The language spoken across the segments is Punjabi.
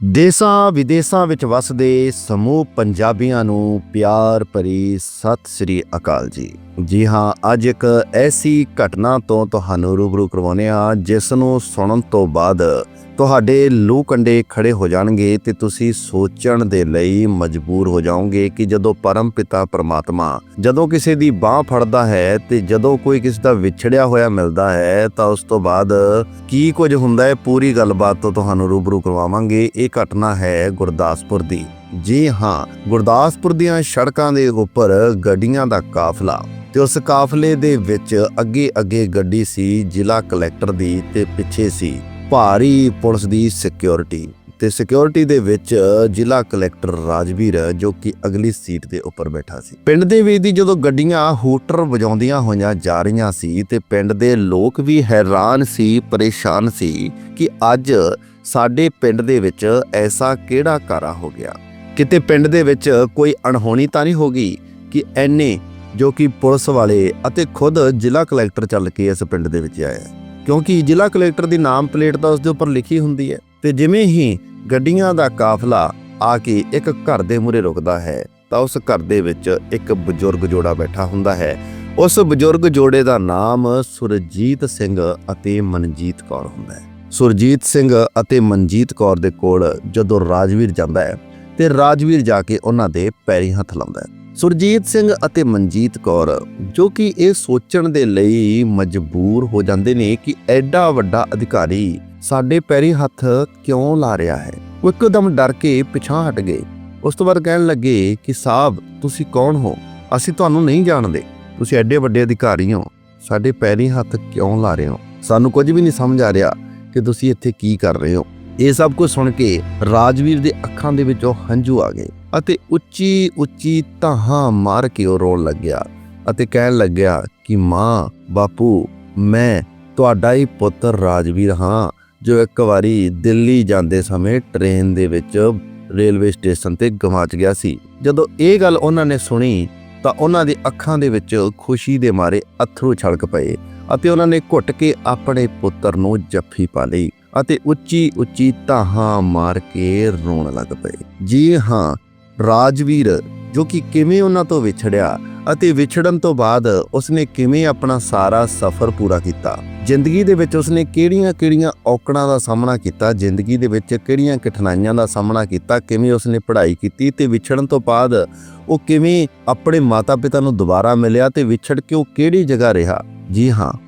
ਦੇਸਾਂ ਵਿਦੇਸਾਂ ਵਿੱਚ ਵਸਦੇ ਸਮੂਹ ਪੰਜਾਬੀਆਂ ਨੂੰ ਪਿਆਰ ਭਰੀ ਸਤਿ ਸ੍ਰੀ ਅਕਾਲ ਜੀ। ਜੀ ਹਾਂ, ਅੱਜ ਇੱਕ ਐਸੀ ਘਟਨਾ ਤੋਂ ਤੁਹਾਨੂੰ ਰੂਬਰੂ ਕਰਵਾਉਂਦੇ ਹਾਂ ਜਿਸ ਨੂੰ ਸੁਣਨ ਤੋਂ ਬਾਅਦ ਤੁਹਾਡੇ ਲੂ ਕੰਡੇ ਖੜੇ ਹੋ ਜਾਣਗੇ ਤੇ ਤੁਸੀਂ ਸੋਚਣ ਦੇ ਲਈ ਮਜਬੂਰ ਹੋ ਜਾਓਗੇ ਕਿ ਜਦੋਂ ਪਰਮ ਪਿਤਾ ਪਰਮਾਤਮਾ ਜਦੋਂ ਕਿਸੇ ਦੀ ਬਾਹ ਫੜਦਾ ਹੈ ਤੇ ਜਦੋਂ ਕੋਈ ਕਿਸੇ ਦਾ ਵਿਛੜਿਆ ਹੋਇਆ ਮਿਲਦਾ ਹੈ, ਤਾਂ ਉਸ ਤੋਂ ਬਾਅਦ ਕੀ ਕੁਝ ਹੁੰਦਾ ਹੈ, ਪੂਰੀ ਗੱਲਬਾਤ ਤੋਂ ਤੁਹਾਨੂੰ ਰੂਬਰੂ ਕਰਵਾਵਾਂਗੇ। ਇਹ ਘਟਨਾ ਹੈ ਗੁਰਦਾਸਪੁਰ ਦੀ। ਜੀ ਹਾਂ, ਗੁਰਦਾਸਪੁਰ ਦੀਆਂ ਸੜਕਾਂ ਦੇ ਉੱਪਰ ਗੱਡੀਆਂ ਦਾ ਕਾਫਲਾ ਤੇ ਉਸ ਕਾਫਲੇ ਦੇ ਵਿੱਚ ਅੱਗੇ ਅੱਗੇ ਗੱਡੀ ਸੀ, ਜ਼ਿਲ੍ਹਾ ਕਲੈਕਟਰ ਦੀ ਤੇ ਪਿੱਛੇ ਸੀ ਭਾਰੀ ਪੁਲਿਸ ਦੀ ਸਿਕਿਉਰਿਟੀ ਤੇ ਸਿਕਿਉਰਿਟੀ ਦੇ ਵਿੱਚ ਜ਼ਿਲ੍ਹਾ ਕਲੈਕਟਰ ਰਾਜਵੀਰ ਜੋ ਕਿ ਅਗਲੀ ਸੀਟ ਦੇ ਉੱਪਰ ਬੈਠਾ ਸੀ। ਪਿੰਡ ਦੇ ਵਿੱਚ ਦੀ ਜਦੋਂ ਗੱਡੀਆਂ ਹੂਟਰ ਵਜਾਉਂਦੀਆਂ ਹੋਈਆਂ ਜਾ ਰਹੀਆਂ ਸੀ ਤੇ ਪਿੰਡ ਦੇ ਲੋਕ ਵੀ ਹੈਰਾਨ ਸੀ, ਪਰੇਸ਼ਾਨ ਸੀ ਕਿ ਅੱਜ ਸਾਡੇ ਪਿੰਡ ਦੇ ਵਿੱਚ ਐਸਾ ਕਿਹੜਾ ਕਾਰਾ ਹੋ ਗਿਆ। ਕਿਤੇ ਪਿੰਡ ਦੇ ਵਿੱਚ ਕੋਈ ਅਣਹੋਣੀ ਤਾਂ ਨਹੀਂ ਹੋ ਗਈ ਕਿ ਐਨੇ ਜੋ ਕਿ ਪੁਲਿਸ ਵਾਲੇ ਅਤੇ ਖੁਦ ਜ਼ਿਲ੍ਹਾ ਕਲੈਕਟਰ ਚੱਲ ਕੇ ਇਸ ਪਿੰਡ ਦੇ ਵਿੱਚ ਆਇਆ ਕਿਉਂਕਿ ਜ਼ਿਲ੍ਹਾ ਕਲੈਕਟਰ ਦੀ ਨਾਮ ਪਲੇਟ ਤਾਂ ਉਸ ਦੇ ਉੱਪਰ ਲਿਖੀ ਹੁੰਦੀ ਹੈ ਤੇ ਜਿਵੇਂ ਹੀ ਗੱਡੀਆਂ ਦਾ ਕਾਫਲਾ ਆ ਕੇ ਇੱਕ ਘਰ ਦੇ ਮੂਹਰੇ ਰੁਕਦਾ ਹੈ, ਤਾਂ ਉਸ ਘਰ ਦੇ ਵਿੱਚ ਇੱਕ ਬਜ਼ੁਰਗ ਜੋੜਾ ਬੈਠਾ ਹੁੰਦਾ ਹੈ। ਉਸ ਬਜ਼ੁਰਗ ਜੋੜੇ ਦਾ ਨਾਮ ਸੁਰਜੀਤ ਸਿੰਘ ਅਤੇ ਮਨਜੀਤ ਕੌਰ ਹੁੰਦਾ ਹੈ। ਸੁਰਜੀਤ ਸਿੰਘ ਅਤੇ ਮਨਜੀਤ ਕੌਰ ਦੇ ਕੋਲ ਜਦੋਂ ਰਾਜਵੀਰ ਜਾਂਦਾ ਹੈ ਤੇ ਰਾਜਵੀਰ ਜਾ ਕੇ ਉਹਨਾਂ ਦੇ ਪੈਰੀ ਹੱਥ ਲਾਉਂਦਾ ਹੈ। ਸੁਰਜੀਤ ਸਿੰਘ ਅਤੇ ਮਨਜੀਤ ਕੌਰ, ਜੋ ਕਿ ਇਹ ਸੋਚਣ ਦੇ ਲਈ ਮਜਬੂਰ ਹੋ ਜਾਂਦੇ ਨੇ ਕਿ ਐਡਾ ਵੱਡਾ ਅਧਿਕਾਰੀ ਸਾਡੇ ਪੈਰੀ ਹੱਥ ਕਿਉਂ ਲਾ ਰਿਹਾ ਹੈ। ਉਹ ਇੱਕਦਮ ਡਰ ਕੇ ਪਿਛਾਂ ਹਟ ਗਏ। ਉਸ ਤੋਂ ਬਾਅਦ ਕਹਿਣ ਲੱਗੇ ਕਿ ਸਾਹਿਬ ਤੁਸੀਂ ਕੌਣ ਹੋ? ਅਸੀਂ ਤੁਹਾਨੂੰ ਨਹੀਂ ਜਾਣਦੇ। ਤੁਸੀਂ ਐਡੇ ਵੱਡੇ ਅਧਿਕਾਰੀ ਹੋ। ਸਾਡੇ ਪੈਰੀ ਹੱਥ ਕਿਉਂ ਲਾ ਰਹੇ ਹੋ? ਸਾਨੂੰ ਕੁਝ ਵੀ ਨਹੀਂ ਸਮਝ ਆ ਰਿਹਾ ਕਿ ਤੁਸੀਂ ਇੱਥੇ ਕੀ ਕਰ ਰਹੇ ਹੋ। ਇਹ ਸਭ ਕੁਝ ਸੁਣ ਕੇ ਰਾਜਵੀਰ ਦੇ ਅੱਖਾਂ ਦੇ ਵਿੱਚੋਂ ਹੰਝੂ ਆ ਗਏ ਅਤੇ ਉੱਚੀ ਉੱਚੀ ਤਾਹਾਂ ਮਾਰ ਕੇ ਉਹ ਰੋਣ ਲੱਗਿਆ ਅਤੇ ਕਹਿਣ ਲੱਗਿਆ ਕਿ ਮਾਂ, ਬਾਪੂ, ਮੈਂ ਤੁਹਾਡਾ ਹੀ ਪੁੱਤਰ ਰਾਜਵੀਰ ਹਾਂ, ਜੋ ਇੱਕ ਵਾਰੀ ਦਿੱਲੀ ਜਾਂਦੇ ਸਮੇਂ ਟ੍ਰੇਨ ਦੇ ਵਿੱਚ ਰੇਲਵੇ ਸਟੇਸ਼ਨ ਤੇ ਗਵਾਚ ਗਿਆ ਸੀ। ਜਦੋਂ ਇਹ ਗੱਲ ਉਹਨਾਂ ਨੇ ਸੁਣੀ, ਤਾਂ ਉਹਨਾਂ ਦੀ ਅੱਖਾਂ ਦੇ ਵਿੱਚ ਖੁਸ਼ੀ ਦੇ ਮਾਰੇ ਅਥਰੂ ਛਲਕ ਪਏ ਅਤੇ ਉਹਨਾਂ ਨੇ ਘੁੱਟ ਕੇ ਆਪਣੇ ਪੁੱਤਰ ਨੂੰ ਜੱਫੀ ਪਾ ਲਈ। ਅਤੇ ਉੱਚੀ ਉੱਚੀ ਤਾਹਾਂ ਮਾਰ ਕੇ ਰੋਣ ਲੱਗ ਪਏ। ਜੀ ਹਾਂ, ਰਾਜਵੀਰ, ਜੋ ਕਿ ਕਿਵੇਂ ਉਹਨਾਂ ਤੋਂ ਵਿਛੜਿਆ ਅਤੇ ਵਿਛੜਨ ਤੋਂ ਬਾਅਦ ਉਸਨੇ ਕਿਵੇਂ ਆਪਣਾ ਸਾਰਾ ਸਫ਼ਰ ਪੂਰਾ ਕੀਤਾ? ਜ਼ਿੰਦਗੀ ਦੇ ਵਿੱਚ ਉਸਨੇ ਕਿਹੜੀਆਂ-ਕਿਹੜੀਆਂ ਔਕੜਾਂ ਦਾ ਸਾਹਮਣਾ ਕੀਤਾ? ਜ਼ਿੰਦਗੀ ਦੇ ਵਿੱਚ ਕਿਹੜੀਆਂ ਕਠਿਨਾਈਆਂ ਦਾ ਸਾਹਮਣਾ ਕੀਤਾ? ਕਿਵੇਂ ਉਸਨੇ ਪੜ੍ਹਾਈ ਕੀਤੀ ਤੇ ਵਿਛੜਨ ਤੋਂ ਬਾਅਦ ਉਹ ਕਿਵੇਂ ਆਪਣੇ ਮਾਤਾ-ਪਿਤਾ ਨੂੰ ਦੁਬਾਰਾ ਮਿਲਿਆ ਤੇ ਵਿਛੜ ਕੇ ਉਹ ਕਿਹੜੀ ਜਗ੍ਹਾ ਰਿਹਾ? ਜੀ ਹਾਂ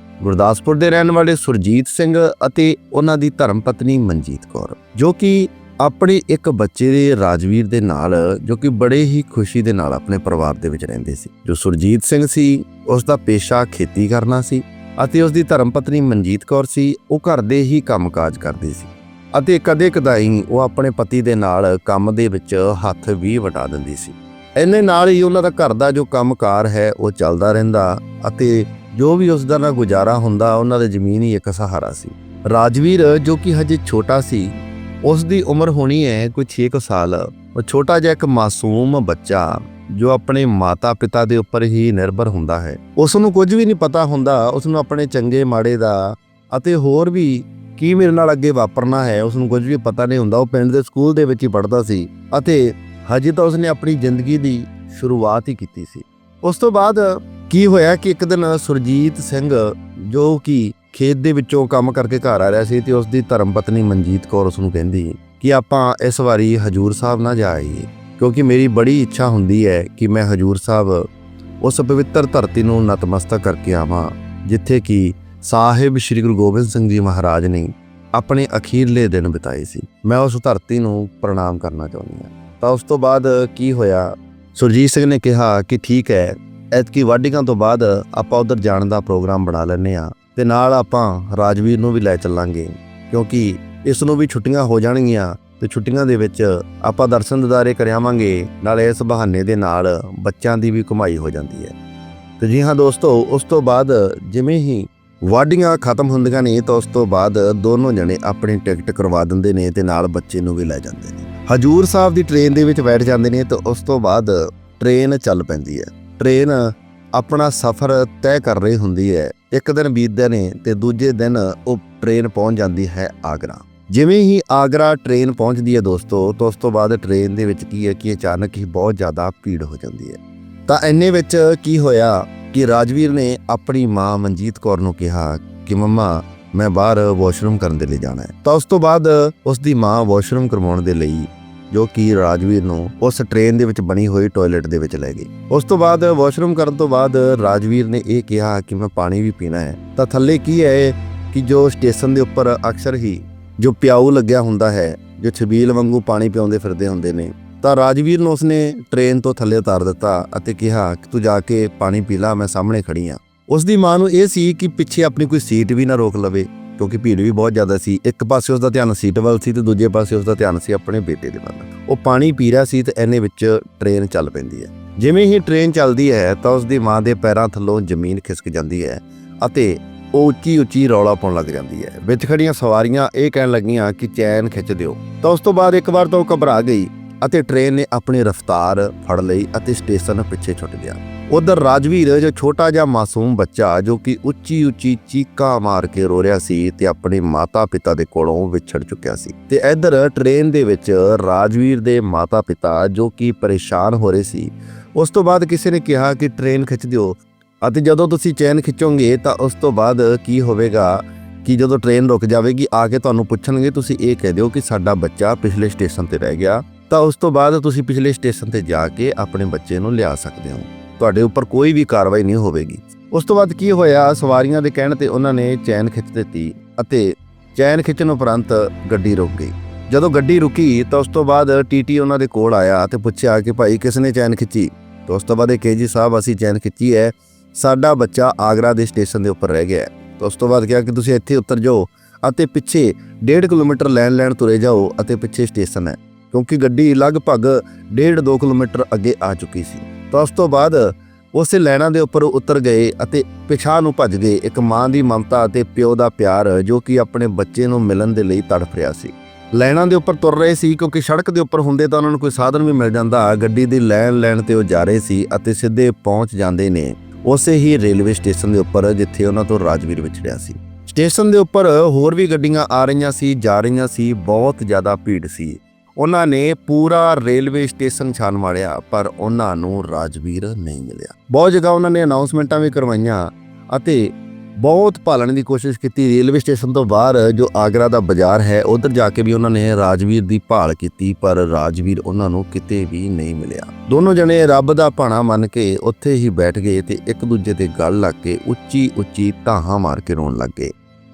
ਗੁਰਦਾਸਪੁਰ ਦੇ ਰਹਿਣ ਵਾਲੇ ਸੁਰਜੀਤ ਸਿੰਘ ਅਤੇ ਉਹਨਾਂ ਦੀ ਧਰਮ ਪਤਨੀ ਮਨਜੀਤ ਕੌਰ, ਜੋ ਕਿ ਆਪਣੇ ਇੱਕ ਬੱਚੇ ਦੇ ਰਾਜਵੀਰ ਦੇ ਨਾਲ, ਜੋ ਕਿ ਬੜੇ ਹੀ ਖੁਸ਼ੀ ਦੇ ਨਾਲ ਆਪਣੇ ਪਰਿਵਾਰ ਦੇ ਵਿੱਚ ਰਹਿੰਦੇ ਸੀ। ਜੋ ਸੁਰਜੀਤ ਸਿੰਘ ਸੀ, ਉਸ ਦਾ ਪੇਸ਼ਾ ਖੇਤੀ ਕਰਨਾ ਸੀ ਅਤੇ ਉਸ ਦੀ ਧਰਮ ਪਤਨੀ ਮਨਜੀਤ ਕੌਰ ਸੀ, ਉਹ ਘਰ ਦੇ ਹੀ ਕੰਮਕਾਜ ਕਰਦੀ ਸੀ ਅਤੇ ਕਦੇ ਕਦਾਈ ਉਹ ਆਪਣੇ ਪਤੀ ਦੇ ਨਾਲ ਕੰਮ ਦੇ ਵਿੱਚ ਹੱਥ ਵੀ ਵਟਾ ਦਿੰਦੀ ਸੀ। ਇਹਨੇ ਨਾਲ ਹੀ ਉਹਨਾਂ ਦਾ ਘਰ ਦਾ ਜੋ ਕੰਮਕਾਰ ਹੈ, ਉਹ ਚੱਲਦਾ ਰਹਿੰਦਾ ਅਤੇ ਜੋ ਵੀ ਉਸ ਦਾ ਨਾ ਗੁਜ਼ਾਰਾ ਹੁੰਦਾ, ਉਹਨਾਂ ਦੇ ਜ਼ਮੀਨ ਹੀ ਇੱਕ ਸਹਾਰਾ ਸੀ। ਰਾਜਵੀਰ, ਜੋ ਕਿ ਹਜੇ ਛੋਟਾ ਸੀ ਉਸ ਦੀ ਉਮਰ ਹੋਣੀ ਹੈ ਕੋਈ 6 ਸਾਲ। ਉਹ ਛੋਟਾ ਜਿਹਾ ਇੱਕ ਮਾਸੂਮ ਬੱਚਾ, ਜੋ ਆਪਣੇ ਮਾਤਾ-ਪਿਤਾ ਦੇ ਉੱਪਰ ਹੀ ਨਿਰਭਰ ਹੁੰਦਾ ਹੈ। ਉਸ ਨੂੰ ਕੁਝ ਵੀ ਨਹੀਂ ਪਤਾ ਹੁੰਦਾ ਉਸ ਨੂੰ ਆਪਣੇ ਚੰਗੇ ਮਾੜੇ ਦਾ ਅਤੇ ਹੋਰ ਵੀ ਕੀ ਮੇਰੇ ਨਾਲ ਅੱਗੇ ਵਾਪਰਨਾ ਹੈ ਉਸ ਨੂੰ ਕੁਝ ਵੀ ਪਤਾ ਨਹੀਂ ਹੁੰਦਾ। ਉਹ ਪਿੰਡ ਦੇ ਸਕੂਲ ਦੇ ਵਿੱਚ ਹੀ ਪੜ੍ਹਦਾ ਸੀ ਅਤੇ ਹਜੇ ਤਾਂ ਉਸਨੇ ਆਪਣੀ ਜ਼ਿੰਦਗੀ ਦੀ ਸ਼ੁਰੂਆਤ ਹੀ ਕੀਤੀ ਸੀ। ਉਸ ਤੋਂ ਬਾਅਦ ਕੀ ਹੋਇਆ ਕਿ ਇੱਕ ਦਿਨ ਸੁਰਜੀਤ ਸਿੰਘ, ਜੋ ਕਿ ਖੇਤ ਦੇ ਵਿੱਚੋਂ ਕੰਮ ਕਰਕੇ ਘਰ ਆ ਰਿਹਾ ਸੀ ਤੇ ਉਸ ਦੀ ਧਰਮ ਪਤਨੀ ਮਨਜੀਤ ਕੌਰ ਉਸ ਨੂੰ ਕਹਿੰਦੀ ਕਿ ਆਪਾਂ ਇਸ ਵਾਰੀ ਹਜੂਰ ਸਾਹਿਬ ਨਾ ਜਾਈਏ, ਕਿਉਂਕਿ ਮੇਰੀ ਬੜੀ ਇੱਛਾ ਹੁੰਦੀ ਹੈ ਕਿ ਮੈਂ ਹਜੂਰ ਸਾਹਿਬ ਉਸ ਪਵਿੱਤਰ ਧਰਤੀ ਨੂੰ ਨਤਮਸਤਕ ਕਰਕੇ ਆਵਾਂ, ਜਿੱਥੇ ਕਿ ਸਾਹਿਬ ਸ੍ਰੀ ਗੁਰੂ ਗੋਬਿੰਦ ਸਿੰਘ ਜੀ ਮਹਾਰਾਜ ਨੇ ਆਪਣੇ ਅਖੀਰਲੇ ਦਿਨ ਬਿਤਾਏ ਸੀ। ਮੈਂ ਉਸ ਧਰਤੀ ਨੂੰ ਪ੍ਰਣਾਮ ਕਰਨਾ ਚਾਹੁੰਦੀ ਹਾਂ। ਤਾਂ ਉਸ ਤੋਂ ਬਾਅਦ ਕੀ ਹੋਇਆ? ਸੁਰਜੀਤ ਸਿੰਘ ਨੇ ਕਿਹਾ ਕਿ ਠੀਕ ਹੈ ਐਤਕੀ ਵਾਢੀਆਂ ਤੋਂ ਬਾਅਦ ਆਪਾਂ ਉਧਰ ਜਾਣ ਦਾ ਪ੍ਰੋਗਰਾਮ ਬਣਾ ਲੈਂਦੇ ਆ ਤੇ ਨਾਲ ਆਪਾਂ ਰਾਜਵੀਰ ਨੂੰ ਵੀ ਲੈ ਚੱਲਾਂਗੇ ਕਿਉਂਕਿ ਇਸ ਨੂੰ ਵੀ ਛੁੱਟੀਆਂ ਹੋ ਜਾਣਗੀਆਂ ਤੇ ਛੁੱਟੀਆਂ ਦੇ ਵਿੱਚ ਆਪਾਂ ਦਰਸ਼ਨ ਦਿਦਾਰੇ ਕਰ ਆਵਾਂਗੇ ਨਾਲੇ ਇਸ ਬਹਾਨੇ ਦੇ ਨਾਲ ਬੱਚਿਆਂ ਦੀ ਵੀ ਕਮਾਈ ਹੋ ਜਾਂਦੀ ਹੈ। ਤੇ ਜੀ ਹਾਂ ਦੋਸਤੋ, ਉਸ ਤੋਂ ਬਾਅਦ ਜਿਵੇਂ ਹੀ ਵਾਢੀਆਂ ਖਤਮ ਹੁੰਦੀਆਂ ਨੇ ਤਾਂ ਉਸ ਤੋਂ ਬਾਅਦ ਦੋਨੋਂ ਜਣੇ ਆਪਣੀ ਟਿਕਟ ਕਰਵਾ ਦਿੰਦੇ ਨੇ ਤੇ ਨਾਲ ਬੱਚੇ ਨੂੰ ਵੀ ਲੈ ਜਾਂਦੇ ਨੇ। ਹਜੂਰ ਸਾਹਿਬ ਦੀ ਟ੍ਰੇਨ ਦੇ ਵਿੱਚ ਬੈਠ ਜਾਂਦੇ ਨੇ ਤੇ ਉਸ ਤੋਂ ਬਾਅਦ ਟ੍ਰੇਨ ਚੱਲ ਪੈਂਦੀ ਹੈ। ਟ੍ਰੇਨ ਆਪਣਾ ਸਫ਼ਰ ਤੈਅ ਕਰ ਰਹੀ ਹੁੰਦੀ ਹੈ। ਇੱਕ ਦਿਨ ਬੀਤਦੇ ਨੇ ਤੇ ਦੂਜੇ ਦਿਨ ਉਹ ਟ੍ਰੇਨ ਪਹੁੰਚ ਜਾਂਦੀ ਹੈ ਆਗਰਾ। ਜਿਵੇਂ ਹੀ ਆਗਰਾ ਟ੍ਰੇਨ ਪਹੁੰਚਦੀ ਹੈ ਦੋਸਤੋ, ਤਾਂ ਉਸ ਤੋਂ ਬਾਅਦ ਟ੍ਰੇਨ ਦੇ ਵਿੱਚ ਕੀ ਹੈ ਕਿ ਅਚਾਨਕ ਹੀ ਬਹੁਤ ਜ਼ਿਆਦਾ ਭੀੜ ਹੋ ਜਾਂਦੀ ਹੈ। ਤਾਂ ਇੰਨੇ ਵਿੱਚ ਕੀ ਹੋਇਆ ਕਿ ਰਾਜਵੀਰ ਨੇ ਆਪਣੀ ਮਾਂ ਮਨਜੀਤ ਕੌਰ ਨੂੰ ਕਿਹਾ ਕਿ ਮੰਮਾ, ਮੈਂ ਬਾਹਰ ਵਾਸ਼ਰੂਮ ਕਰਨ ਦੇ ਲਈ ਜਾਣਾ ਹੈ। ਤਾਂ ਉਸ ਤੋਂ ਬਾਅਦ ਉਸ ਦੀ ਮਾਂ ਵਾਸ਼ਰੂਮ ਕਰਵਾਉਣ ਦੇ ਲਈ ਜੋ ਕਿ ਰਾਜਵੀਰ ਨੂੰ ਉਸ ਟ੍ਰੇਨ ਦੇ ਵਿੱਚ ਬਣੀ ਹੋਈ ਟਾਇਲਟ ਦੇ ਵਿੱਚ ਲੈ ਗਈ। ਉਸ ਤੋਂ ਬਾਅਦ ਵਾਸ਼ਰੂਮ ਕਰਨ ਤੋਂ ਬਾਅਦ ਰਾਜਵੀਰ ਨੇ ਇਹ ਕਿਹਾ ਕਿ ਮੈਂ ਪਾਣੀ ਵੀ ਪੀਣਾ ਹੈ। ਤਾਂ ਥੱਲੇ ਕੀ ਹੈ ਕਿ ਜੋ ਸਟੇਸ਼ਨ ਦੇ ਉੱਪਰ ਅਕਸਰ ਹੀ ਜੋ ਪਿਆਊ ਲੱਗਿਆ ਹੁੰਦਾ ਹੈ, ਜੋ ਛਬੀਲ ਵਾਂਗੂ ਪਾਣੀ ਪਿਆਉਂਦੇ ਫਿਰਦੇ ਹੁੰਦੇ ਨੇ, ਤਾਂ ਰਾਜਵੀਰ ਨੂੰ ਉਸਨੇ ਟ੍ਰੇਨ ਤੋਂ ਥੱਲੇ ਉਤਾਰ ਦਿੱਤਾ ਅਤੇ ਕਿਹਾ ਕਿ ਤੂੰ ਜਾ ਕੇ ਪਾਣੀ ਪੀ ਲੈ, ਮੈਂ ਸਾਹਮਣੇ ਖੜੀ ਆ। ਉਸ ਦੀ ਮਾਂ ਨੂੰ ਇਹ ਸੀ ਕਿ ਪਿੱਛੇ ਆਪਣੀ ਕੋਈ ਸੀਟ ਵੀ ਨਾ ਰੋਕ ਲਵੇ। ਕਿਉਂਕਿ ਭੀੜ ਵੀ ਬਹੁਤ ਜ਼ਿਆਦਾ ਸੀ। ਇੱਕ ਪਾਸੇ ਉਸ ਦਾ ਧਿਆਨ ਸੀਟ ਵੱਲ ਸੀ ਤੇ ਦੂਜੇ ਪਾਸੇ ਉਸ ਦਾ ਧਿਆਨ ਸੀ ਆਪਣੇ ਬੇਟੇ ਦੇ ਵੱਲ। ਉਹ ਪਾਣੀ ਪੀ ਰਿਹਾ ਸੀ ਤੇ ਐਨੇ ਵਿੱਚ ਟ੍ਰੇਨ ਚੱਲ ਪੈਂਦੀ ਹੈ। ਜਿਵੇਂ ਹੀ ਟ੍ਰੇਨ ਚੱਲਦੀ ਹੈ ਤਾਂ ਉਸ ਦੀ ਮਾਂ ਦੇ ਪੈਰਾਂ ਥੱਲੋਂ ਜ਼ਮੀਨ ਖਿਸਕ ਜਾਂਦੀ ਹੈ ਅਤੇ ਉਹ ਉੱਚੀ ਉੱਚੀ ਰੌਲਾ ਪਾਉਣ ਲੱਗ ਜਾਂਦੀ ਹੈ। ਵਿੱਚ ਖੜੀਆਂ ਸਵਾਰੀਆਂ ਇਹ ਕਹਿਣ ਲੱਗੀਆਂ ਕਿ ਚੈਨ ਖਿੱਚ ਦਿਓ। ਤਾਂ ਉਸ ਤੋਂ ਬਾਅਦ ਇੱਕ ਵਾਰ ਤਾਂ ਉਹ ਘਬਰਾ ਗਈ। ਅਤੇ ਟ੍ਰੇਨ ਨੇ ਆਪਣੀ ਰਫ਼ਤਾਰ ਫੜ ਲਈ ਅਤੇ ਸਟੇਸ਼ਨ ਪਿੱਛੇ ਛੁੱਟ ਗਿਆ। ਉਧਰ ਰਾਜਵੀਰ ਜੋ ਛੋਟਾ ਜਿਹਾ ਮਾਸੂਮ ਬੱਚਾ ਜੋ ਕਿ ਉੱਚੀ ਉੱਚੀ ਚੀਕਾਂ ਮਾਰ ਕੇ ਰੋ ਰਿਹਾ ਸੀ ਤੇ ਆਪਣੇ ਮਾਤਾ-ਪਿਤਾ ਦੇ ਕੋਲੋਂ ਵਿਛੜ ਚੁੱਕਿਆ ਸੀ। ਤੇ ਇਧਰ ਟ੍ਰੇਨ ਦੇ ਵਿੱਚ ਰਾਜਵੀਰ ਦੇ ਮਾਤਾ-ਪਿਤਾ ਜੋ ਕਿ ਪਰੇਸ਼ਾਨ ਹੋ ਰਹੇ ਸੀ, ਉਸ ਤੋਂ ਬਾਅਦ ਕਿਸੇ ਨੇ ਕਿਹਾ ਕਿ ਟ੍ਰੇਨ ਖਿੱਚ ਦਿਓ ਅਤੇ ਜਦੋਂ ਤੁਸੀਂ ਚੈਨ ਖਿੱਚੋਗੇ ਤਾਂ ਉਸ ਤੋਂ ਬਾਅਦ ਕੀ ਹੋਵੇਗਾ ਕਿ ਜਦੋਂ ਟ੍ਰੇਨ ਰੁਕ ਜਾਵੇਗੀ, ਆ ਕੇ ਤੁਹਾਨੂੰ ਪੁੱਛਣਗੇ, ਤੁਸੀਂ ਇਹ ਕਹਿ ਦਿਓ ਕਿ ਸਾਡਾ ਬੱਚਾ ਪਿਛਲੇ ਸਟੇਸ਼ਨ ਤੇ ਰਹਿ ਗਿਆ। ਤਾਂ ਉਸ ਤੋਂ ਬਾਅਦ ਤੁਸੀਂ ਪਿਛਲੇ ਸਟੇਸ਼ਨ ਤੇ ਜਾ ਕੇ ਆਪਣੇ ਬੱਚੇ ਨੂੰ ਲਿਆ ਸਕਦੇ ਹੋ। ਤੁਹਾਡੇ ਉੱਪਰ ਕੋਈ ਵੀ ਕਾਰਵਾਈ ਨਹੀਂ ਹੋਵੇਗੀ। ਉਸ ਤੋਂ ਬਾਅਦ ਕੀ ਹੋਇਆ, ਸਵਾਰੀਆਂ ਦੇ ਕਹਿਣ ਤੇ ਉਹਨਾਂ ਨੇ ਚੈਨ ਖਿੱਚ ਦਿੱਤੀ ਅਤੇ ਚੈਨ ਖਿੱਚਣ ਉਪਰੰਤ ਗੱਡੀ ਰੁਕ ਗਈ। ਜਦੋਂ ਗੱਡੀ ਰੁਕੀ ਤਾਂ ਉਸ ਤੋਂ ਬਾਅਦ ਟੀਟੀ ਉਹਨਾਂ ਦੇ ਕੋਲ ਆਇਆ ਤੇ ਪੁੱਛਿਆ ਕਿ ਭਾਈ ਕਿਸ ਨੇ ਚੈਨ ਖਿੱਚੀ? ਤਾਂ ਉਸ ਤੋਂ ਬਾਅਦ ਇਹ ਕੇਜੀ ਸਾਹਿਬ, ਅਸੀਂ ਚੈਨ ਖਿੱਚੀ ਹੈ। ਸਾਡਾ ਬੱਚਾ ਆਗਰਾ ਦੇ ਸਟੇਸ਼ਨ ਦੇ ਉੱਪਰ ਰਹਿ ਗਿਆ ਤਾਂ ਉਸ ਤੋਂ ਬਾਅਦ ਕਿਹਾ ਕਿ ਤੁਸੀਂ ਇੱਥੇ ਉਤਰ ਜਾਓ ਅਤੇ ਪਿੱਛੇ 1.5 ਕਿਲੋਮੀਟਰ ਲੈਣ ਲੈਣ ਤੁਰੇ ਜਾਓ ਅਤੇ ਪਿੱਛੇ ਸਟੇਸ਼ਨ ਹੈ। ਕਿਉਂਕਿ ਗੱਡੀ ਲਗਭਗ 1.5 2 ਕਿਲੋਮੀਟਰ ਅੱਗੇ ਆ ਚੁੱਕੀ ਸੀ। ਤਾਂ ਉਸ ਤੋਂ ਬਾਅਦ ਉਸੇ ਲੈਣਾ ਦੇ ਉੱਪਰ ਉਤਰ ਗਏ ਅਤੇ ਪਿਛਾਂ ਨੂੰ ਭੱਜ ਗਏ ਇੱਕ ਮਾਂ ਦੀ ਮਮਤਾ ਅਤੇ ਪਿਓ ਦਾ ਪਿਆਰ ਜੋ ਕਿ ਆਪਣੇ ਬੱਚੇ ਨੂੰ ਮਿਲਣ ਦੇ ਲਈ ਤੜਫ ਰਿਹਾ ਸੀ। ਲੈਣਾ ਦੇ ਉੱਪਰ ਤੁਰ ਰਹੇ ਸੀ ਕਿਉਂਕਿ ਸੜਕ ਦੇ ਉੱਪਰ ਹੁੰਦੇ ਤਾਂ ਉਹਨਾਂ ਨੂੰ ਕੋਈ ਸਾਧਨ ਵੀ ਮਿਲ ਜਾਂਦਾ, ਗੱਡੀ ਦੀ ਲੈਣ ਲੈਣ ਤੇ ਉਹ ਜਾ ਰਹੇ ਸੀ ਅਤੇ ਸਿੱਧੇ ਪਹੁੰਚ ਜਾਂਦੇ ਨੇ ਉਸੇ ਹੀ ਰੇਲਵੇ ਸਟੇਸ਼ਨ ਦੇ ਉੱਪਰ ਜਿੱਥੇ ਉਹਨਾਂ ਤੋਂ ਰਾਜਵੀਰ ਵਿਛੜਿਆ ਸੀ। ਸਟੇਸ਼ਨ ਦੇ ਉੱਪਰ ਹੋਰ ਵੀ ਗੱਡੀਆਂ ਆ ਰਹੀਆਂ ਸੀ, ਜਾ ਰਹੀਆਂ ਸੀ, ਬਹੁਤ ਜ਼ਿਆਦਾ ਭੀੜ ਸੀ। ਉਹਨਾਂ ਨੇ ਪੂਰਾ ਰੇਲਵੇ ਸਟੇਸ਼ਨ ਛਾਨ ਮਾਰਿਆ, ਪਰ ਉਹਨਾਂ ਨੂੰ ਰਾਜਵੀਰ ਨਹੀਂ ਮਿਲਿਆ। ਬਹੁਤ ਜਗ੍ਹਾ ਉਹਨਾਂ ਨੇ ਅਨਾਉਂਸਮੈਂਟਾਂ ਵੀ ਕਰਵਾਈਆਂ ਅਤੇ ਬਹੁਤ ਭਾਲਣ ਦੀ ਕੋਸ਼ਿਸ਼ ਕੀਤੀ। ਰੇਲਵੇ ਸਟੇਸ਼ਨ ਤੋਂ ਬਾਹਰ ਜੋ ਆਗਰਾ ਦਾ ਬਾਜ਼ਾਰ ਹੈ, ਉਧਰ ਜਾ ਕੇ ਵੀ ਉਹਨਾਂ ਨੇ ਰਾਜਵੀਰ ਦੀ ਭਾਲ ਕੀਤੀ, ਪਰ ਰਾਜਵੀਰ ਉਹਨਾਂ ਨੂੰ ਕਿਤੇ ਵੀ ਨਹੀਂ ਮਿਲਿਆ। ਦੋਨੋਂ ਜਣੇ ਰੱਬ ਦਾ ਭਾਣਾ ਮੰਨ ਕੇ ਉੱਥੇ ਹੀ ਬੈਠ ਗਏ ਤੇ ਇੱਕ ਦੂਜੇ ਤੇ ਗਲ ਲੱਗ ਕੇ ਉੱਚੀ ਉੱਚੀ ਧਾਹਾਂ ਮਾਰ ਕੇ ਰੋਣ ਲੱਗ ਗਏ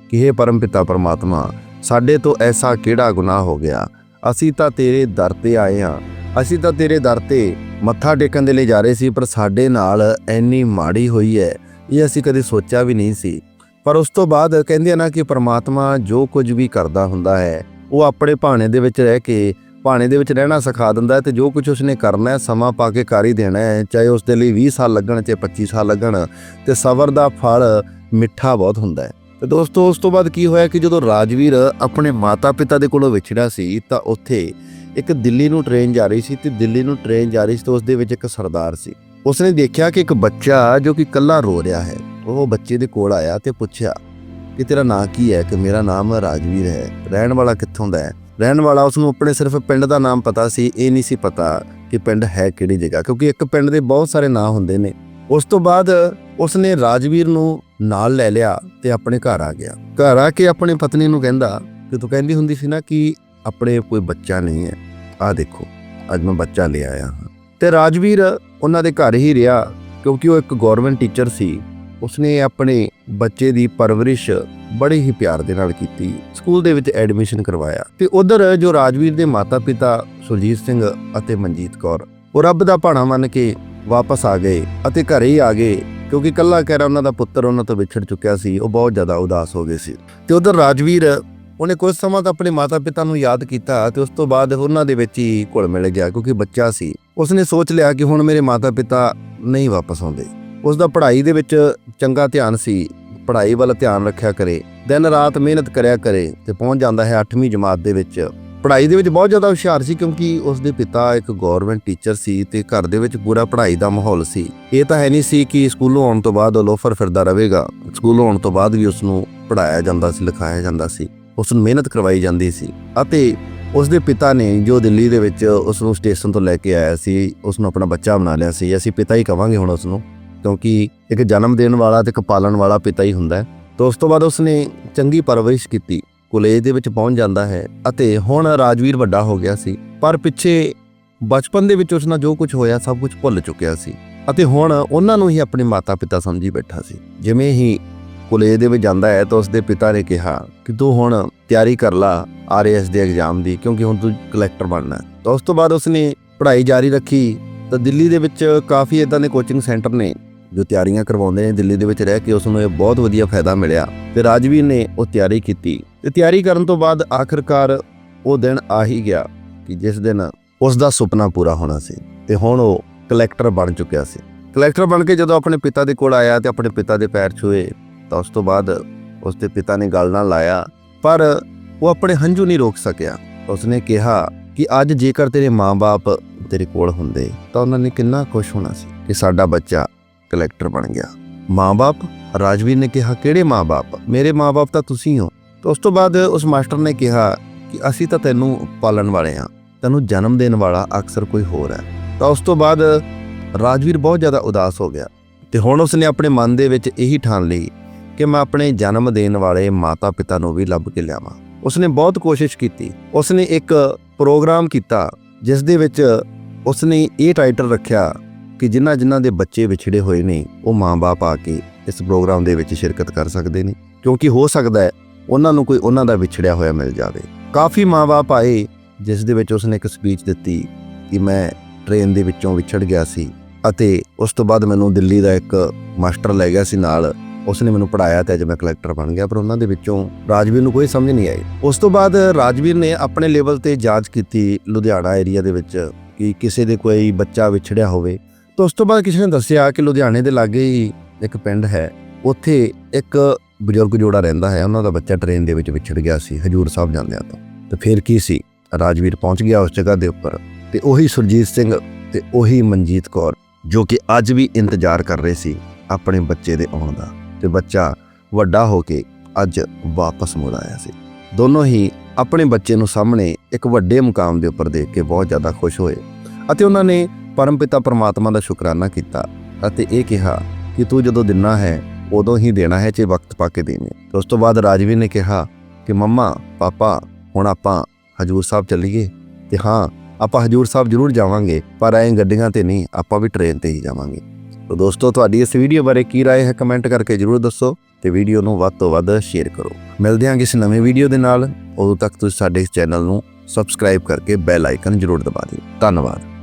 ਕਿ हे ਪਰਮਪਿਤਾ, ਪਰਮਾਤਮਾ, ਸਾਡੇ ਤੋਂ ਐਸਾ ਕਿਹੜਾ ਗੁਨਾਹ ਹੋ ਗਿਆ? ਅਸੀਂ ਤਾਂ ਤੇਰੇ ਦਰ ਤੇ ਆਏ ਹਾਂ। ਅਸੀਂ ਤਾਂ ਤੇਰੇ ਦਰ ਤੇ ਮੱਥਾ ਟੇਕਣ ਦੇ ਲਈ ਜਾ ਰਹੇ ਸੀ, ਪਰ ਸਾਡੇ ਨਾਲ ਇੰਨੀ ਮਾੜੀ ਹੋਈ ਹੈ, ਇਹ ਅਸੀਂ ਕਦੇ ਸੋਚਿਆ ਵੀ ਨਹੀਂ ਸੀ। ਪਰ ਉਸ ਤੋਂ ਬਾਅਦ ਕਹਿੰਦੇ ਆ ਨਾ ਕਿ ਪ੍ਰਮਾਤਮਾ ਜੋ ਕੁਝ ਵੀ ਕਰਦਾ ਹੁੰਦਾ ਹੈ, ਉਹ ਆਪਣੇ ਭਾਣੇ ਦੇ ਵਿੱਚ ਰਹਿ ਕੇ, ਭਾਣੇ ਦੇ ਵਿੱਚ ਰਹਿਣਾ ਸਿਖਾ ਦਿੰਦਾ ਹੈ ਤੇ ਜੋ ਕੁਝ ਉਸਨੇ ਕਰਨਾ ਹੈ, ਸਮਾਂ ਪਾ ਕੇ ਕਰ ਹੀ ਦੇਣਾ ਹੈ, ਚਾਹੇ ਉਸ ਦੇ ਲਈ 20 ਸਾਲ ਲੱਗਣ, ਚਾਹੇ 25 ਸਾਲ ਲੱਗਣ, ਤੇ ਸਬਰ ਦਾ ਫਲ ਮਿੱਠਾ ਬਹੁਤ ਹੁੰਦਾ ਹੈ। ਤੇ ਦੋਸਤੋ, ਉਸ ਤੋਂ ਬਾਅਦ ਕੀ ਹੋਇਆ ਕਿ ਜਦੋਂ ਰਾਜਵੀਰ ਆਪਣੇ ਮਾਤਾ-ਪਿਤਾ ਦੇ ਕੋਲੋਂ ਵਿਛੜਿਆ ਸੀ, ਤਾਂ ਉੱਥੇ ਇੱਕ ਦਿੱਲੀ ਨੂੰ ਟ੍ਰੇਨ ਜਾ ਰਹੀ ਸੀ ਤੇ ਦਿੱਲੀ ਨੂੰ ਟ੍ਰੇਨ ਜਾ ਰਹੀ ਸੀ ਤੇ ਉਸ ਦੇ ਵਿੱਚ ਇੱਕ ਸਰਦਾਰ ਸੀ। ਉਸਨੇ ਦੇਖਿਆ ਕਿ ਇੱਕ ਬੱਚਾ ਜੋ ਕਿ ਇਕੱਲਾ ਰੋ ਰਿਹਾ ਹੈ, ਉਹ ਬੱਚੇ ਦੇ ਕੋਲ ਆਇਆ ਤੇ ਪੁੱਛਿਆ ਕਿ ਤੇਰਾ ਨਾਂ ਕੀ ਹੈ? ਕਿ ਮੇਰਾ ਨਾਮ ਰਾਜਵੀਰ ਹੈ। ਰਹਿਣ ਵਾਲਾ ਕਿੱਥੋਂ ਦਾ ਹੈ? ਰਹਿਣ ਵਾਲਾ ਉਸ ਨੂੰ ਆਪਣੇ ਸਿਰਫ ਪਿੰਡ ਦਾ ਨਾਮ ਪਤਾ ਸੀ, ਇਹ ਨਹੀਂ ਸੀ ਪਤਾ ਕਿ ਪਿੰਡ ਹੈ ਕਿਹੜੀ ਜਗ੍ਹਾ, ਕਿਉਂਕਿ ਇੱਕ ਪਿੰਡ ਦੇ ਬਹੁਤ ਸਾਰੇ ਨਾਂ ਹੁੰਦੇ ਨੇ। ਉਸ ਤੋਂ ਬਾਅਦ ਉਸਨੇ ਰਾਜਵੀਰ ਨੂੰ ਨਾਲ ਲੈ ਲਿਆ ਤੇ ਆਪਣੇ ਘਰ ਆ ਗਿਆ। ਘਰ ਆ ਕੇ ਆਪਣੇ ਪਤਨੀ ਨੂੰ ਕਹਿੰਦਾ ਕਿ ਤੂੰ ਕਹਿੰਦੀ ਹੁੰਦੀ ਸੀ ਨਾ ਕਿ ਆਪਣੇ ਕੋਈ ਬੱਚਾ ਨਹੀਂ ਹੈ। ਆ ਦੇਖੋ, ਅੱਜ ਮੈਂ ਬੱਚਾ ਲੈ ਆਇਆ ਹਾਂ। ਤੇ ਰਾਜਵੀਰ ਉਹਨਾਂ ਦੇ ਘਰ ਹੀ ਰਿਹਾ, ਕਿਉਂਕਿ ਉਹ ਇੱਕ ਗਵਰਨਮੈਂਟ ਟੀਚਰ ਸੀ। ਉਸਨੇ ਆਪਣੇ ਬੱਚੇ ਦੀ ਪਰਵਰਿਸ਼ ਬੜੇ ਹੀ ਪਿਆਰ ਦੇ ਨਾਲ ਕੀਤੀ। ਸਕੂਲ ਦੇ ਵਿੱਚ ਐਡਮਿਸ਼ਨ ਕਰਵਾਇਆ। ਤੇ ਉਧਰ ਜੋ ਰਾਜਵੀਰ ਦੇ ਮਾਤਾ-ਪਿਤਾ ਸੁਰਜੀਤ ਸਿੰਘ ਅਤੇ ਮਨਜੀਤ ਕੌਰ, ਉਹ ਰੱਬ ਦਾ ਭਾਣਾ ਮੰਨ ਕੇ ਵਾਪਸ ਆ ਗਏ ਅਤੇ ਘਰੇ ਹੀ ਆ ਗਏ। ਕਿਉਂਕਿ ਕੱਲਾ ਕਹਿਰਾ ਉਹਨਾਂ ਦਾ ਪੁੱਤਰ ਉਹਨਾਂ ਤੋਂ ਵਿਛੜ ਚੁੱਕਿਆ ਸੀ, ਉਹ ਬਹੁਤ ਜ਼ਿਆਦਾ ਉਦਾਸ ਹੋ ਗਏ ਸੀ। ਤੇ ਉਧਰ ਰਾਜਵੀਰ, ਉਹਨੇ ਕੁਝ ਸਮਾਂ ਤਾਂ ਆਪਣੇ ਮਾਤਾ-ਪਿਤਾ ਨੂੰ ਯਾਦ ਕੀਤਾ ਤੇ ਉਸ ਤੋਂ ਬਾਅਦ ਉਹਨਾਂ ਦੇ ਵਿੱਚ ਹੀ ਘੁਲ ਮਿਲ ਗਿਆ ਕਿਉਂਕਿ ਬੱਚਾ ਸੀ। ਉਸਨੇ ਸੋਚ ਲਿਆ ਕਿ ਹੁਣ ਮੇਰੇ ਮਾਤਾ-ਪਿਤਾ ਨਹੀਂ ਵਾਪਸ ਆਉਂਦੇ। ਉਸ ਦਾ ਪੜ੍ਹਾਈ ਦੇ ਵਿੱਚ ਚੰਗਾ ਧਿਆਨ ਸੀ, ਪੜ੍ਹਾਈ ਵੱਲ ਧਿਆਨ ਰੱਖਿਆ ਕਰੇ, ਦਿਨ ਰਾਤ ਮਿਹਨਤ ਕਰਿਆ ਕਰੇ ਤੇ ਪਹੁੰਚ ਜਾਂਦਾ ਹੈ 8ਵੀਂ ਜਮਾਤ ਦੇ ਵਿੱਚ। ਪੜ੍ਹਾਈ ਦੇ ਵਿੱਚ ਬਹੁਤ ਜ਼ਿਆਦਾ ਹੁਸ਼ਿਆਰ ਸੀ ਕਿਉਂਕਿ ਉਸ ਦੇ ਪਿਤਾ ਇੱਕ ਗਵਰਨਮੈਂਟ ਟੀਚਰ ਸੀ ਤੇ ਘਰ ਦੇ ਵਿੱਚ ਪੂਰਾ ਪੜ੍ਹਾਈ ਦਾ ਮਾਹੌਲ ਸੀ। ਇਹ ਤਾਂ ਹੈ ਨਹੀਂ ਸੀ ਕਿ ਸਕੂਲੋਂ ਆਉਣ ਤੋਂ ਬਾਅਦ ਉਹ ਲੋਫਰ ਫਿਰਦਾ ਰਹੇਗਾ। ਸਕੂਲੋਂ ਆਉਣ ਤੋਂ ਬਾਅਦ ਵੀ ਉਸ ਨੂੰ ਪੜ੍ਹਾਇਆ ਜਾਂਦਾ ਸੀ, ਲਿਖਾਇਆ ਜਾਂਦਾ ਸੀ। ਉਸ ਨੂੰ ਮਿਹਨਤ ਕਰਵਾਈ ਜਾਂਦੀ ਸੀ ਅਤੇ ਉਸ ਦੇ ਪਿਤਾ ਨੇ ਜੋ ਦਿੱਲੀ ਦੇ ਵਿੱਚ ਉਸ ਨੂੰ ਸਟੇਸ਼ਨ ਤੋਂ ਲੈ ਕੇ ਆਇਆ ਸੀ ਉਸ ਨੂੰ ਆਪਣਾ ਬੱਚਾ ਬਣਾ ਲਿਆ ਸੀ। ਅਸੀਂ ਪਿਤਾ ਹੀ ਕਵਾਂਗੇ ਹੁਣ ਉਸ ਨੂੰ ਕਿਉਂਕਿ ਇੱਕ ਜਨਮ ਦੇਣ ਵਾਲਾ ਤੇ ਇੱਕ ਪਾਲਣ ਵਾਲਾ ਪਿਤਾ ਹੀ ਹੁੰਦਾ ਹੈ। ਤਾਂ ਉਸ ਤੋਂ ਬਾਅਦ ਉਸ ਨੇ ਚੰਗੀ ਪਰਵਰਿਸ਼ ਕੀਤੀ। ਕਾਲਜ ਦੇ ਵਿੱਚ ਪਹੁੰਚ ਜਾਂਦਾ ਹੈ ਅਤੇ ਹੁਣ ਰਾਜਵੀਰ ਵੱਡਾ ਹੋ ਗਿਆ ਸੀ, ਪਰ ਪਿੱਛੇ ਬਚਪਨ ਦੇ ਵਿੱਚ ਉਸ ਨਾਲ ਜੋ ਕੁਝ ਹੋਇਆ ਸਭ ਕੁਝ ਭੁੱਲ ਚੁੱਕਿਆ ਸੀ ਅਤੇ ਹੁਣ ਉਹਨਾਂ ਨੂੰ ਹੀ ਆਪਣੇ ਮਾਤਾ-ਪਿਤਾ ਸਮਝੀ ਬੈਠਾ ਸੀ। ਜਿਵੇਂ ਹੀ ਕਾਲਜ ਦੇ ਵਿੱਚ ਜਾਂਦਾ ਹੈ ਤਾਂ ਉਸਦੇ ਪਿਤਾ ਨੇ ਕਿਹਾ ਕਿ ਤੂੰ ਹੁਣ ਤਿਆਰੀ ਕਰ ਲਾ ਆਰਐਸ ਦੇ ਐਗਜ਼ਾਮ ਦੀ ਕਿਉਂਕਿ ਹੁਣ ਤੂੰ ਕਲੈਕਟਰ ਬਣਨਾ। ਤਾਂ ਉਸ ਤੋਂ ਬਾਅਦ ਉਸਨੇ ਪੜ੍ਹਾਈ ਜਾਰੀ ਰੱਖੀ ਤਾਂ ਦਿੱਲੀ ਦੇ ਵਿੱਚ ਕਾਫੀ ਇਦਾਂ ਦੇ ਕੋਚਿੰਗ ਸੈਂਟਰ ਨੇ ਜੋ ਤਿਆਰੀਆਂ ਕਰਵਾਉਂਦੇ ਨੇ ਦਿੱਲੀ ਦੇ ਵਿੱਚ ਰਹਿ ਕੇ ਉਸ ਨੂੰ ਇਹ ਬਹੁਤ ਵਧੀਆ ਫਾਇਦਾ ਮਿਲਿਆ। ਤੇ ਰਾਜਵੀਰ ਨੇ ਉਹ ਤਿਆਰੀ ਕੀਤੀ। ਤੇ ਤਿਆਰੀ ਕਰਨ ਤੋਂ ਬਾਅਦ ਆਖਰਕਾਰ ਉਹ ਦਿਨ ਆ ਹੀ ਗਿਆ ਕਿ ਜਿਸ ਦਿਨ ਉਸ ਦਾ ਸੁਪਨਾ ਪੂਰਾ ਹੋਣਾ ਸੀ ਤੇ ਹੁਣ ਉਹ ਕਲੈਕਟਰ ਬਣ ਚੁੱਕਿਆ ਸੀ। ਕਲੈਕਟਰ ਬਣ ਕੇ ਜਦੋਂ ਆਪਣੇ ਪਿਤਾ ਦੇ ਕੋਲ ਆਇਆ ਤੇ ਆਪਣੇ ਪਿਤਾ ਦੇ ਪੈਰ ਛੂਏ ਤਾਂ ਉਸ ਤੋਂ ਬਾਅਦ ਉਸ ਦੇ ਪਿਤਾ ਨੇ ਗੱਲ ਨਾਲ ਲਾਇਆ, ਪਰ ਉਹ ਆਪਣੇ ਹੰਝੂ ਨਹੀਂ ਰੋਕ ਸਕਿਆ। ਉਸਨੇ ਕਿਹਾ ਕਿ ਅੱਜ ਜੇਕਰ ਤੇਰੇ ਮਾਂ-ਬਾਪ ਤੇਰੇ ਕੋਲ ਹੁੰਦੇ ਤਾਂ ਉਹਨਾਂ ਨੇ ਕਿੰਨਾ ਖੁਸ਼ ਹੋਣਾ ਸੀ ਕਿ ਸਾਡਾ ਬੱਚਾ ਕਲੈਕਟਰ ਬਣ ਗਿਆ। ਮਾਂ-ਬਾਪ ਰਾਜਵੀਰ ਨੇ ਕਿਹਾ, ਕਿਹੜੇ ਮਾਂ-ਬਾਪ ਮੇਰੇ ਮਾਂ-ਬਾਪ ਤਾਂ ਤੁਸੀਂ ਹੋ। ਤਾਂ ਉਸ ਤੋਂ ਬਾਅਦ ਉਸ ਮਾਸਟਰ ਨੇ ਕਿਹਾ ਕਿ, ਅਸੀਂ ਤਾਂ ਤੈਨੂੰ ਪਾਲਣ ਵਾਲੇ ਹਾਂ। ਤੈਨੂੰ ਜਨਮ ਦੇਣ ਵਾਲਾ ਅਕਸਰ ਕੋਈ ਹੋਰ ਹੈ। ਤਾਂ ਉਸ ਤੋਂ ਬਾਅਦ ਰਾਜਵੀਰ ਬਹੁਤ ਜ਼ਿਆਦਾ ਉਦਾਸ ਹੋ ਗਿਆ ਤੇ ਹੁਣ ਉਸਨੇ ਆਪਣੇ ਮਨ ਦੇ ਵਿੱਚ ਇਹੀ ਠਾਣ ਲਈ ਕਿ ਮੈਂ ਆਪਣੇ ਜਨਮ ਦੇਣ ਵਾਲੇ ਮਾਤਾ-ਪਿਤਾ ਨੂੰ ਵੀ ਲੱਭ ਕੇ ਲਿਆਵਾਂ। ਉਸਨੇ ਬਹੁਤ ਕੋਸ਼ਿਸ਼ ਕੀਤੀ। ਉਸਨੇ ਇੱਕ ਪ੍ਰੋਗਰਾਮ ਕੀਤਾ, ਜਿਸ ਦੇ ਵਿੱਚ ਉਸਨੇ ਇਹ ਟਾਈਟਲ ਰੱਖਿਆ ਕਿ ਜਿਨ੍ਹਾਂ ਜਿਨ੍ਹਾਂ ਦੇ ਬੱਚੇ ਵਿਛੜੇ ਹੋਏ ਨੇ, ਉਹ ਮਾਂ-ਬਾਪ ਆ ਕੇ ਇਸ ਪ੍ਰੋਗਰਾਮ ਦੇ ਵਿੱਚ ਸ਼ਿਰਕਤ ਕਰ ਸਕਦੇ ਨੇ। ਕਿਉਂਕਿ ਹੋ ਸਕਦਾ ਹੈ ਉਹਨਾਂ ਨੂੰ ਕੋਈ ਉਹਨਾਂ ਦਾ ਵਿਛੜਿਆ ਹੋਇਆ ਮਿਲ ਜਾਵੇ। ਕਾਫੀ ਮਾਂ-ਬਾਪ ਆਏ, ਜਿਸ ਦੇ ਵਿੱਚ ਉਸਨੇ ਇੱਕ ਸਪੀਚ ਦਿੱਤੀ ਕਿ ਮੈਂ ਟ੍ਰੇਨ ਦੇ ਵਿੱਚੋਂ ਵਿਛੜ ਗਿਆ ਸੀ ਅਤੇ ਉਸ ਤੋਂ ਬਾਅਦ ਮੈਨੂੰ ਦਿੱਲੀ ਦਾ ਇੱਕ ਮਾਸਟਰ ਲੈ ਗਿਆ ਸੀ ਨਾਲ। ਉਸਨੇ ਮੈਨੂੰ ਪੜਾਇਆ ਤੇ ਅੱਜ ਮੈਂ ਕਲੈਕਟਰ ਬਣ ਗਿਆ, ਪਰ ਉਹਨਾਂ ਦੇ ਵਿੱਚੋਂ ਰਾਜਵੀਰ ਨੂੰ ਕੋਈ ਸਮਝ ਨਹੀਂ ਆਈ। ਉਸ ਤੋਂ ਬਾਅਦ ਰਾਜਵੀਰ ਨੇ ਆਪਣੇ ਲੈਵਲ ਤੇ ਜਾਂਚ ਕੀਤੀ ਲੁਧਿਆਣਾ ਏਰੀਆ ਦੇ ਵਿੱਚ ਕਿ ਕਿਸੇ ਦੇ ਕੋਈ ਬੱਚਾ ਵਿਛੜਿਆ ਹੋਵੇ। ਤਾਂ ਉਸ ਤੋਂ ਬਾਅਦ ਕਿਸੇ ਨੇ ਦੱਸਿਆ ਕਿ ਲੁਧਿਆਣੇ ਦੇ ਲਾਗੇ ਹੀ ਇੱਕ ਪਿੰਡ ਹੈ। ਉੱਥੇ ਇੱਕ ਬਜ਼ੁਰਗ ਜੋੜਾ ਰਹਿੰਦਾ ਹੈ। ਉਹਨਾਂ ਦਾ ਬੱਚਾ ਟ੍ਰੇਨ ਦੇ ਵਿੱਚ ਵਿਛੜ ਗਿਆ ਸੀ, ਹਜੂਰ ਸਾਹਿਬ ਜਾਂਦਿਆਂ ਤੋਂ। ਤੇ ਫਿਰ ਕੀ ਸੀ? ਰਾਜਵੀਰ ਪਹੁੰਚ ਗਿਆ ਉਸ ਜਗ੍ਹਾ ਦੇ ਉੱਪਰ ਤੇ ਉਹੀ ਸੁਰਜੀਤ ਸਿੰਘ ਤੇ ਉਹੀ ਮਨਜੀਤ ਕੌਰ, ਜੋ ਕਿ ਅੱਜ ਵੀ ਇੰਤਜ਼ਾਰ ਕਰ ਰਹੇ ਸੀ ਆਪਣੇ ਬੱਚੇ ਦੇ ਆਉਣ ਦਾ। ਤੇ ਬੱਚਾ ਵੱਡਾ ਹੋ ਕੇ ਅੱਜ ਵਾਪਸ ਮੁੜ ਆਇਆ ਸੀ। ਦੋਨੋਂ ਹੀ ਆਪਣੇ ਬੱਚੇ ਨੂੰ ਸਾਹਮਣੇ ਇੱਕ ਵੱਡੇ ਮੁਕਾਮ ਦੇ ਉੱਪਰ ਦੇਖ ਕੇ ਬਹੁਤ ਜ਼ਿਆਦਾ ਖੁਸ਼ ਹੋਏ ਅਤੇ ਉਹਨਾਂ ਨੇ ਪਰਮਪਿਤਾ ਪਰਮਾਤਮਾ ਦਾ ਸ਼ੁਕਰਾਨਾ ਕੀਤਾ ਅਤੇ ਇਹ ਕਿਹਾ ਕਿ ਤੂੰ ਜਦੋਂ ਦਿਨਾ ਹੈ ਉਦੋਂ ਹੀ ਦੇਣਾ ਹੈ ਚੇ ਵਕਤ ਪਾ ਕੇ ਦੇਵੇਂ ਤੇ ਉਸ ਤੋਂ ਬਾਅਦ ਰਾਜਵੀਰ ਨੇ ਕਿਹਾ ਕਿ ਮੰਮਾ ਪਾਪਾ ਹੁਣ ਆਪਾਂ ਹਜੂਰ ਸਾਹਿਬ ਚੱਲੀਏ ਤੇ ਹਾਂ ਆਪਾਂ ਹਜੂਰ ਸਾਹਿਬ ਜ਼ਰੂਰ ਜਾਵਾਂਗੇ ਪਰ ਐਂ ਗੱਡੀਆਂ ਤੇ ਨਹੀਂ ਆਪਾਂ ਵੀ ਟ੍ਰੇਨ ਤੇ ਹੀ ਜਾਵਾਂਗੇ ਤੋ ਦੋਸਤੋ ਤੁਹਾਡੀ ਇਸ ਵੀਡੀਓ ਬਾਰੇ ਕੀ رائے ਹੈ ਕਮੈਂਟ ਕਰਕੇ ਜਰੂਰ ਦੱਸੋ ਤੇ ਵੀਡੀਓ ਨੂੰ ਵੱਧ ਤੋਂ ਵੱਧ ਸ਼ੇਅਰ ਕਰੋ ਮਿਲਦੇ ਹਾਂ ਕਿਸੇ ਨਵੇਂ ਵੀਡੀਓ ਦੇ ਨਾਲ ਉਦੋਂ ਤੱਕ ਤੁਸੀਂ ਸਾਡੇ ਇਸ ਚੈਨਲ ਨੂੰ ਸਬਸਕ੍ਰਾਈਬ ਕਰਕੇ ਬੈਲ ਆਈਕਨ ਜਰੂਰ ਦਬਾ ਦਿਓ ਧੰਨਵਾਦ